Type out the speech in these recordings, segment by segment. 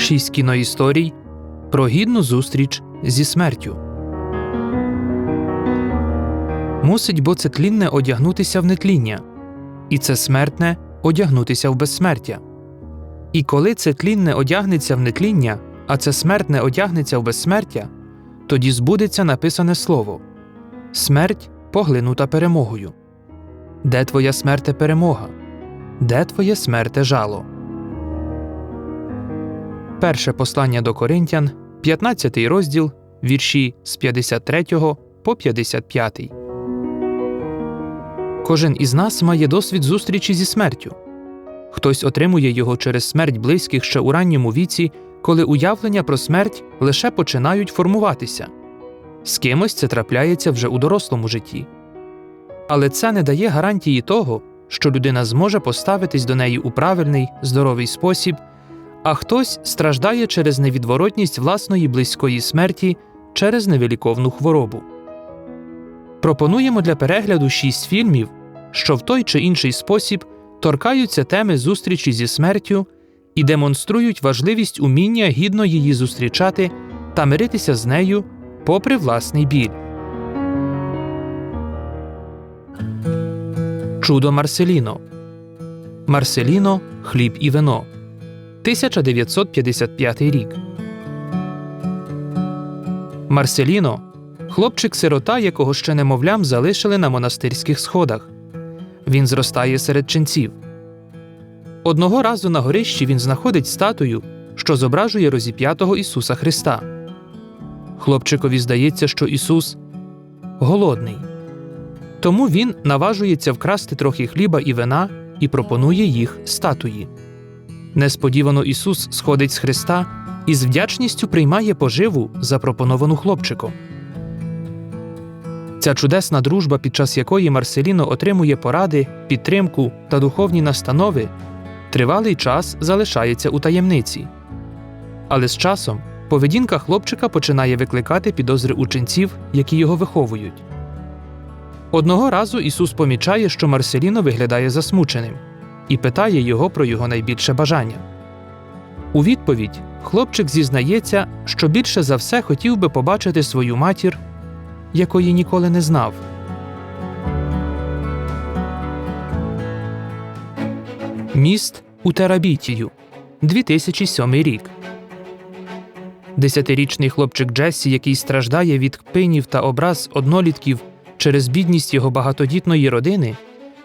Шість кіноісторій про гідну зустріч зі смертю. Мусить бо це тлінне одягнутися в нетління, і це смертне одягнутися в безсмертя. І коли це тлінне одягнеться в нетління, а це смертне одягнеться в безсмертя, тоді збудеться написане слово Смерть поглинута перемогою. Де твоя смерте перемога? Де твоє смерте жало? Перше послання до Коринтян, 15 розділ, вірші з 53 по 55. Кожен із нас має досвід зустрічі зі смертю. Хтось отримує його через смерть близьких ще у ранньому віці, коли уявлення про смерть лише починають формуватися. З кимось це трапляється вже у дорослому житті. Але це не дає гарантії того, що людина зможе поставитись до неї у правильний, здоровий спосіб, а хтось страждає через невідворотність власної близької смерті через невиліковну хворобу. Пропонуємо для перегляду шість фільмів, що в той чи інший спосіб торкаються теми зустрічі зі смертю і демонструють важливість уміння гідно її зустрічати та миритися з нею попри власний біль. Чудо Марселіно. Марселіно Хліб і вино. 1955 рік. Марселіно хлопчик-сирота, якого ще немовлям залишили на монастирських сходах. Він зростає серед ченців. Одного разу на горищі він знаходить статую, що зображує розіп'ятого Ісуса Христа. Хлопчикові здається, що Ісус голодний. Тому він наважується вкрасти трохи хліба і вина і пропонує їх статуї. Несподівано Ісус сходить з Христа і з вдячністю приймає поживу, запропоновану хлопчиком. Ця чудесна дружба, під час якої Марселіно отримує поради, підтримку та духовні настанови, тривалий час залишається у таємниці. Але з часом поведінка хлопчика починає викликати підозри ученців, які його виховують. Одного разу Ісус помічає, що Марселіно виглядає засмученим, і питає його про його найбільше бажання. У відповідь хлопчик зізнається, що більше за все хотів би побачити свою матір, якої ніколи не знав. Міст у Терабітію 2007 рік. Десятирічний хлопчик Джессі, який страждає від кпинів та образ однолітків через бідність його багатодітної родини,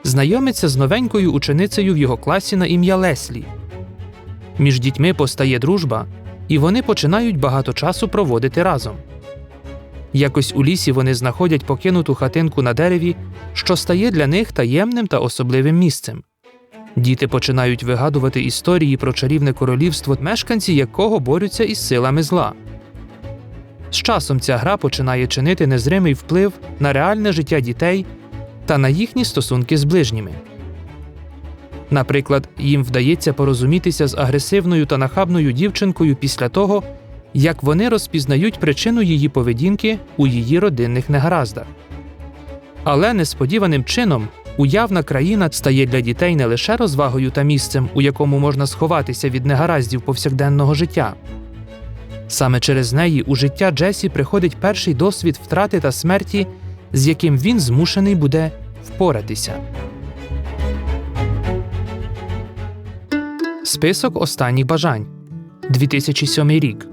знайомиться з новенькою ученицею в його класі на ім'я Леслі. Між дітьми постає дружба, і вони починають багато часу проводити разом. Якось у лісі вони знаходять покинуту хатинку на дереві, що стає для них таємним та особливим місцем. Діти починають вигадувати історії про чарівне королівство, мешканці якого борються із силами зла. З часом ця гра починає чинити незримий вплив на реальне життя дітей та на їхні стосунки з ближніми. Наприклад, їм вдається порозумітися з агресивною та нахабною дівчинкою після того, як вони розпізнають причину її поведінки у її родинних негараздах. Але несподіваним чином уявна країна стає для дітей не лише розвагою та місцем, у якому можна сховатися від негараздів повсякденного життя. Саме через неї у життя Джесі приходить перший досвід втрати та смерті, з яким він змушений буде впоратися. Список останніх бажань 2007 рік.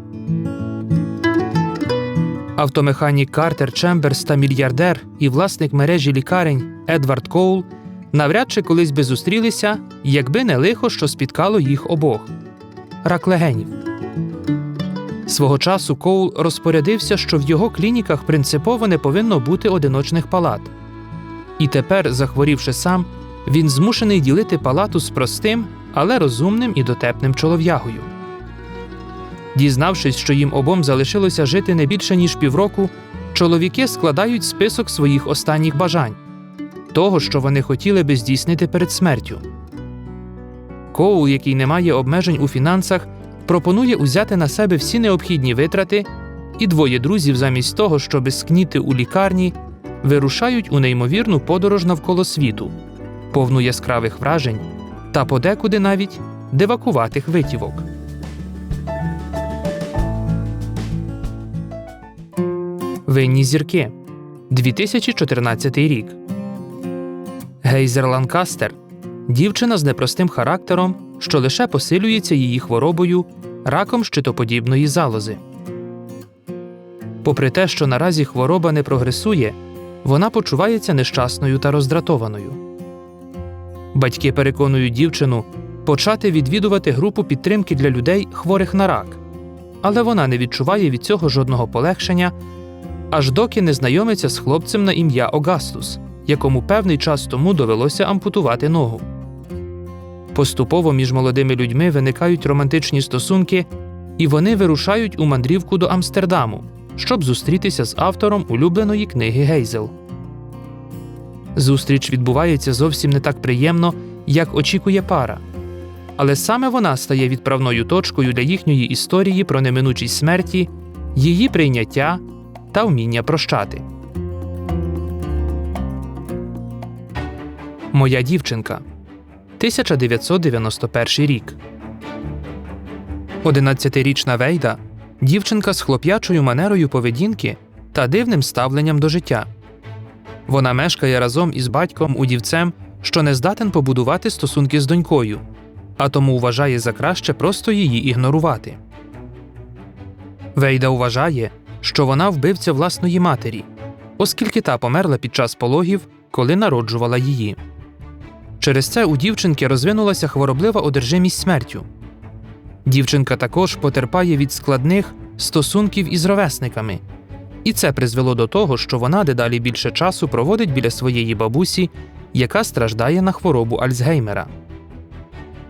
Автомеханік Картер Чемберс та мільярдер і власник мережі лікарень Едвард Коул навряд чи колись би зустрілися, якби не лихо, що спіткало їх обох рак легенів. Свого часу Коул розпорядився, що в його клініках принципово не повинно бути одиночних палат. І тепер, захворівши сам, він змушений ділити палату з простим, але розумним і дотепним чолов'ягою. Дізнавшись, що їм обом залишилося жити не більше ніж півроку, чоловіки складають список своїх останніх бажань того, що вони хотіли би здійснити перед смертю. Коул, який не має обмежень у фінансах, пропонує узяти на себе всі необхідні витрати, і двоє друзів, замість того, щоби скніти у лікарні, вирушають у неймовірну подорож навколо світу, повну яскравих вражень та подекуди навіть девакуватих витівок. Винні зірки 2014 рік. Гейзер Ланкастер дівчина з непростим характером що лише посилюється її хворобою, раком щитоподібної залози. Попри те, що наразі хвороба не прогресує, вона почувається нещасною та роздратованою. Батьки переконують дівчину почати відвідувати групу підтримки для людей, хворих на рак, але вона не відчуває від цього жодного полегшення, аж доки не знайомиться з хлопцем на ім'я Огастус, якому певний час тому довелося ампутувати ногу. Поступово між молодими людьми виникають романтичні стосунки, і вони вирушають у мандрівку до Амстердаму, щоб зустрітися з автором улюбленої книги Гейзел. Зустріч відбувається зовсім не так приємно, як очікує пара. Але саме вона стає відправною точкою для їхньої історії про неминучість смерті, її прийняття та вміння прощати. Моя дівчинка 1991 рік. 11-річна Вейда дівчинка з хлоп'ячою манерою поведінки та дивним ставленням до життя. Вона мешкає разом із батьком удівцем, що не здатен побудувати стосунки з донькою, а тому вважає за краще просто її ігнорувати. Вейда вважає, що вона вбивця власної матері, оскільки та померла під час пологів, коли народжувала її. Через це у дівчинки розвинулася хвороблива одержимість смертю. Дівчинка також потерпає від складних стосунків із ровесниками, і це призвело до того, що вона дедалі більше часу проводить біля своєї бабусі, яка страждає на хворобу Альцгеймера.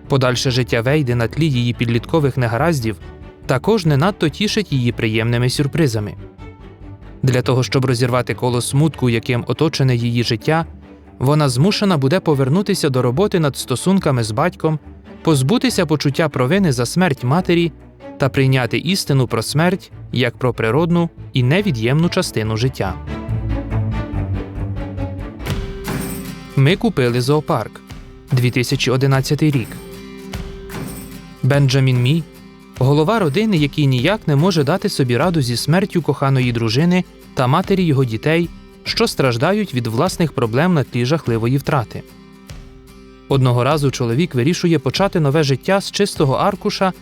Подальше життя Вейди на тлі її підліткових негараздів також не надто тішить її приємними сюрпризами. Для того, щоб розірвати коло смутку, яким оточене її життя, вона змушена буде повернутися до роботи над стосунками з батьком, позбутися почуття провини за смерть матері та прийняти істину про смерть як про природну і невід'ємну частину життя. Ми купили зоопарк 2011 рік. Бенджамін Мі голова родини, який ніяк не може дати собі раду зі смертю коханої дружини та матері його дітей, що страждають від власних проблем на тлі жахливої втрати. Одного разу чоловік вирішує почати нове життя з чистого аркуша,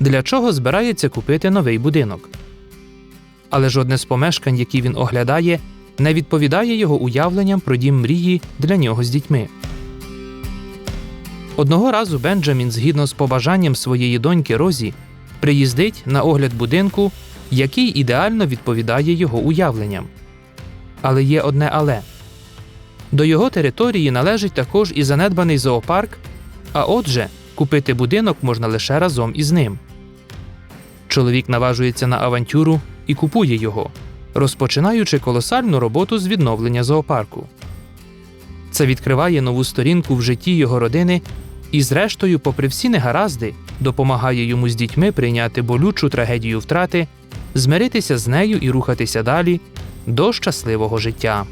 для чого збирається купити новий будинок. Але жодне з помешкань, які він оглядає, не відповідає його уявленням про дім мрії для нього з дітьми. Одного разу Бенджамін, згідно з побажанням своєї доньки Розі, приїздить на огляд будинку, який ідеально відповідає його уявленням. Але є одне але до його території належить також і занедбаний зоопарк, а отже, купити будинок можна лише разом із ним. Чоловік наважується на авантюру і купує його, розпочинаючи колосальну роботу з відновлення зоопарку. Це відкриває нову сторінку в житті його родини і, зрештою, попри всі негаразди, допомагає йому з дітьми прийняти болючу трагедію втрати, змиритися з нею і рухатися далі до щасливого життя.